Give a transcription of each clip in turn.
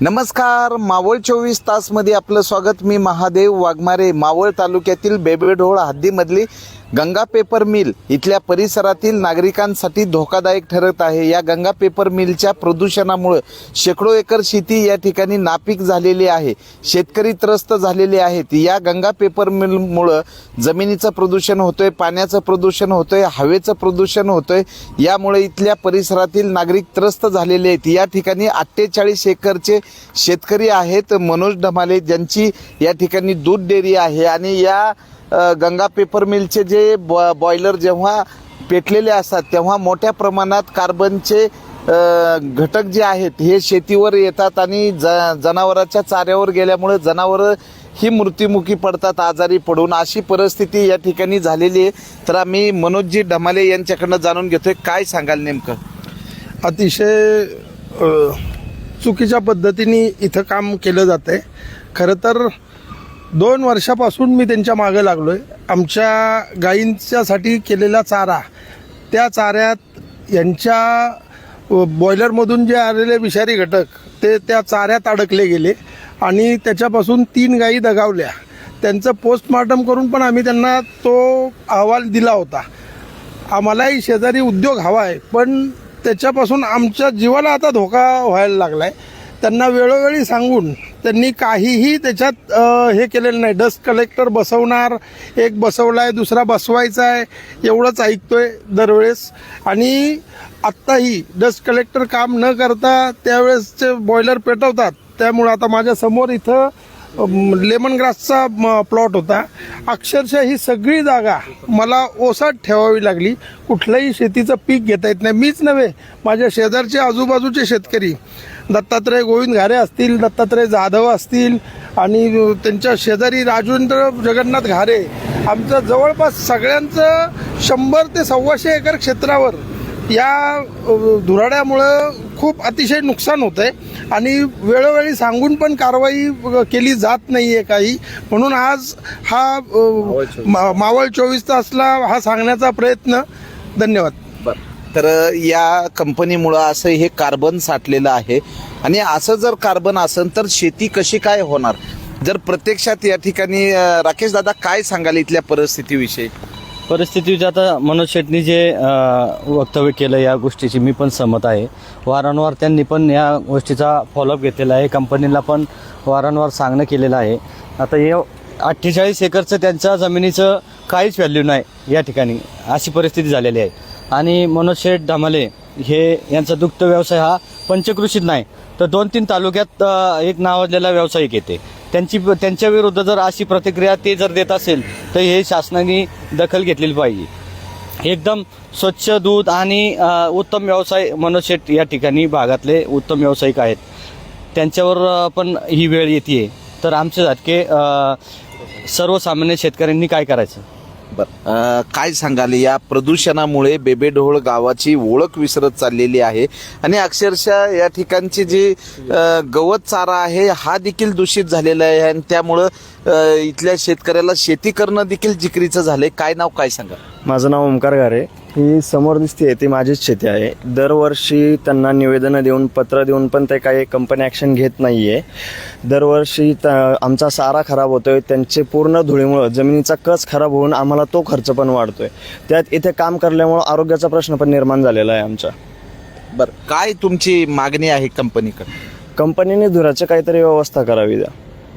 नमस्कार मावळ चोवीस तासमध्ये आपलं स्वागत. मी महादेव वाघमारे मावळ तालुक्यातील बेबेढोळ हद्दीमधली गंगा पेपर मिल इथल्या परिसरातील नागरिकांसाठी धोकादायक ठरत आहे. या गंगा पेपर मिलच्या प्रदूषणामुळं शेकडो एकर शेती या ठिकाणी नापीक झालेली आहे. शेतकरी त्रस्त झालेले आहेत. या गंगा पेपर मिलमुळं जमिनीचं प्रदूषण होतंय पाण्याचं प्रदूषण होतंय हवेचं प्रदूषण होतंय. यामुळे इथल्या परिसरातील नागरिक त्रस्त झालेले आहेत. या ठिकाणी अठ्ठेचाळीस एकरचे शेतकरी आहेत. मनोज ढमाले ज्यांची या ठिकाणी दूध डेअरी आहे. आणि या गंगा पेपर मिलचे जे बॉ बॉयलर जेव्हा पेटलेले असतात तेव्हा मोठ्या प्रमाणात कार्बनचे घटक जे आहेत हे शेतीवर येतात आणि ज जनावरांच्या चाऱ्यावर गेल्यामुळे जनावरं ही मृत्युमुखी पडतात आजारी पडून. अशी परिस्थिती या ठिकाणी झालेली आहे. तर आम्ही मनोजजी ढमाले यांच्याकडनं जाणून घेतोय. काय सांगाल नेमकं? अतिशय चुकीच्या पद्धतीने इथं काम केलं जातं आहे खरं तर दोन वर्षापासून मी त्यांच्या मागं लागलो आहे आमच्या गायींच्यासाठी केलेला चारा त्या चाऱ्यात यांच्या बॉयलरमधून जे आलेले विषारी घटक ते त्या चाऱ्यात अडकले गेले आणि त्याच्यापासून तीन गायी दगावल्या. त्यांचं पोस्टमार्टम करून पण आम्ही त्यांना तो अहवाल दिला होता. आम्हालाही शेजारी उद्योग हवा आहे पण त्याच्यापासून आमच्या जीवाला आता धोका व्हायला लागला आहे त्यांना वेळोवेळी सांगून त्यांनी काहीही त्याच्यात हे केलेलं नाही. डस्ट कलेक्टर बसवणार एक बसवला आहे दुसरा बसवायचा आहे एवढंच ऐकतोय दरवेळेस. आणि आत्ताही डस्ट कलेक्टर काम न करता त्यावेळेसचे बॉयलर पेटवतात. त्यामुळं आता माझ्यासमोर इथं लेमन ग्रासचा प्लॉट होता. अक्षरशः ही सगळी जागा मला ओसाट ठेवावी लागली. कुठलंही शेतीचं पीक घेता येत नाही. मीच नव्हे माझ्या शेजारचे आजूबाजूचे शेतकरी. दत्तात्रय गोविंद घारे असतील दत्तात्रय जाधव असतील आणि त्यांच्या शेजारी राजेंद्र जगन्नाथ घारे. आमचं जवळपास सगळ्यांचं शंभर ते सव्वाशे एकर क्षेत्रावर या धुराड्यामुळं खूप अतिशय नुकसान होतं आहे आणि वेळोवेळी सांगून पण कारवाई केली जात नाही आहे काही. म्हणून आज हा मा- मावळ चोवीस तासला हा सांगण्याचा प्रयत्न. धन्यवाद. तर या कंपनीमुळं असं हे कार्बन साठलेलं आहे. आणि असं जर कार्बन असेल तर शेती कशी काय होणार? जर प्रत्यक्षात या ठिकाणी राकेश दादा काय सांगाल इथल्या परिस्थितीविषयी? परिस्थितीचे आता मनोज शेटनी जे वक्तव्य केलं या गोष्टीची मी पण सहमत आहे. वारंवार त्यांनी पण या गोष्टीचा फॉलोअप घेतलेला आहे. कंपनीला पण वारंवार सांगणं केलेलं आहे. आता हे अठ्ठेचाळीस एकरचं त्यांच्या जमिनीचं काहीच व्हॅल्यू नाही या ठिकाणी. अशी परिस्थिती झालेली आहे. आणि मनोज शेठ धमाले हे यांचा दुग्ध व्यवसाय हा पंचकृषीत नाही. तर दोन तीन तालुक्यात एक नावाजलेला व्यावसायिक येते. त्यांची त्यांच्या विरुद्ध जर अशी प्रतिक्रिया ते जर देत असेल तर हे शासनाने दखल घेतलेली पाहिजे. एकदम स्वच्छ दूध आणि उत्तम व्यवसाय मनोज शेठ या ठिकाणी भागातले उत्तम व्यावसायिक आहेत. त्यांच्यावर पण ही वेळ येते तर आमच्यासारखे अ, सर्वसामान्य शेतकऱ्यांनी काय करायचं? बरं. काय सांगाल या प्रदूषणामुळे बेबेढोळ गावाची ओळख विसरत चाललेली आहे आणि अक्षरशः या ठिकाणची जी गवत चारा आहे हा देखील दूषित झालेला आहे आणि त्यामुळं इथल्या शेतकऱ्याला शेती करणं देखील जिकरीचं झालंय. काय नाव काय सांगा माझं नाव ओंकार गारे ही समोर दिसते ती माझीच शेती आहे. दरवर्षी त्यांना निवेदनं देऊन पत्र देऊन पण ते काही कंपनी ॲक्शन घेत नाही आहे दरवर्षी त आमचा सारा खराब होतोय त्यांचे पूर्ण धुळीमुळं जमिनीचा कच खराब होऊन आम्हाला तो खर्च पण वाढतोय. त्यात इथे काम करल्यामुळं आरोग्याचा प्रश्न पण निर्माण झालेला आहे आमचा. बरं काय तुमची मागणी आहे कंपनीकडे कंपनीने धुराची काहीतरी व्यवस्था करावी द्या.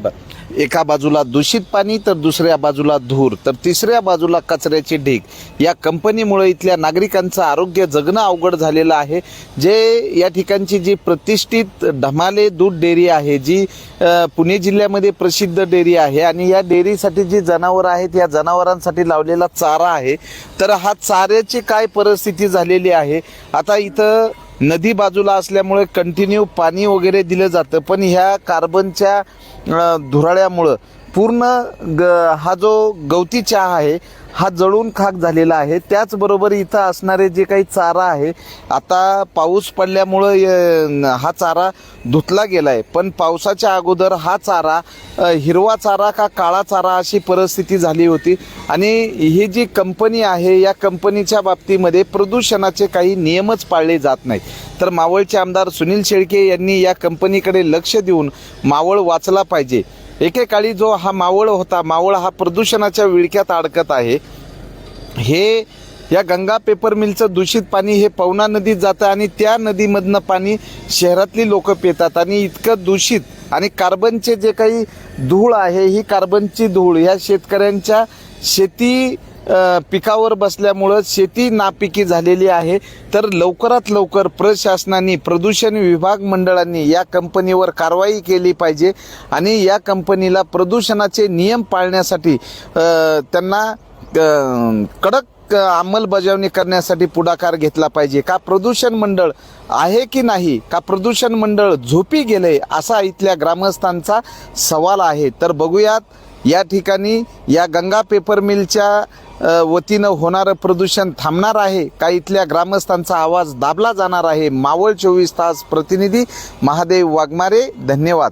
बरं. एका बाजूला दूषित पाणी तर दुसऱ्या बाजूला धूर तर तिसऱ्या बाजूला कचऱ्याची ढीग. या कंपनीमुळे इथल्या नागरिकांचं आरोग्य जगणं अवघड झालेलं आहे. जे या ठिकाणची जी प्रतिष्ठित ढमाले दूध डेअरी आहे जी पुणे जिल्ह्यामध्ये प्रसिद्ध डेअरी आहे आणि या डेअरीसाठी जी जनावरं आहेत या जनावरांसाठी लावलेला चारा आहे. तर हा चाऱ्याची काय परिस्थिती झालेली आहे? आता इथं नदी बाजूला असल्यामुळे कंटिन्यू पाणी वगैरे दिलं जातं. पण ह्या कार्बनच्या धुराळ्यामुळं पूर्ण ग हा जो गवती चहा आहे हा जळून खाक झालेला आहे. त्याचबरोबर इथं असणारे जे काही चारा आहे आता पाऊस पडल्यामुळं हा चारा धुतला गेला आहे पण पावसाच्या अगोदर हा चारा हिरवा चारा का काळा चारा अशी परिस्थिती झाली होती. आणि ही जी कंपनी आहे या कंपनीच्या बाबतीमध्ये प्रदूषणाचे काही नियमच पाळले जात नाहीत. तर मावळचे आमदार सुनील शेळके यांनी या कंपनीकडे लक्ष देऊन मावळ वाचला पाहिजे. एकेकाळी जो हा मावळ होता मावळ हा प्रदूषणाच्या विळख्यात अडकत आहे. हे या गंगा पेपर मिलचं दूषित पाणी हे पवना नदीत जातं आणि त्या नदीमधनं पाणी शहरातली लोक पितात आणि इतकं दूषित आणि कार्बनचे जे काही धूळ आहे ही कार्बनची धूळ ह्या शेतकऱ्यांच्या शेती पिकावर बसल्यामुळं शेती नापिकी झालेली आहे. तर लवकरात लवकर प्रशासनाने प्रदूषण विभाग मंडळांनी या कंपनीवर कारवाई केली पाहिजे आणि या कंपनीला प्रदूषणाचे नियम पाळण्यासाठी त्यांना कडक अंमलबजावणी करण्यासाठी पुढाकार घेतला पाहिजे. का प्रदूषण मंडळ आहे की नाही? का प्रदूषण मंडळ झोपी गेले असा इथल्या ग्रामस्थांचा सवाल आहे. तर बघूयात या ठिकाणी या गंगा पेपर मिलच्या वतीनं होणारं प्रदूषण थांबणार आहे. का इथल्या ग्रामस्थांचा आवाज दाबला जाणार आहे? मावळ चोवीस तास प्रतिनिधी महादेव वाघमारे धन्यवाद.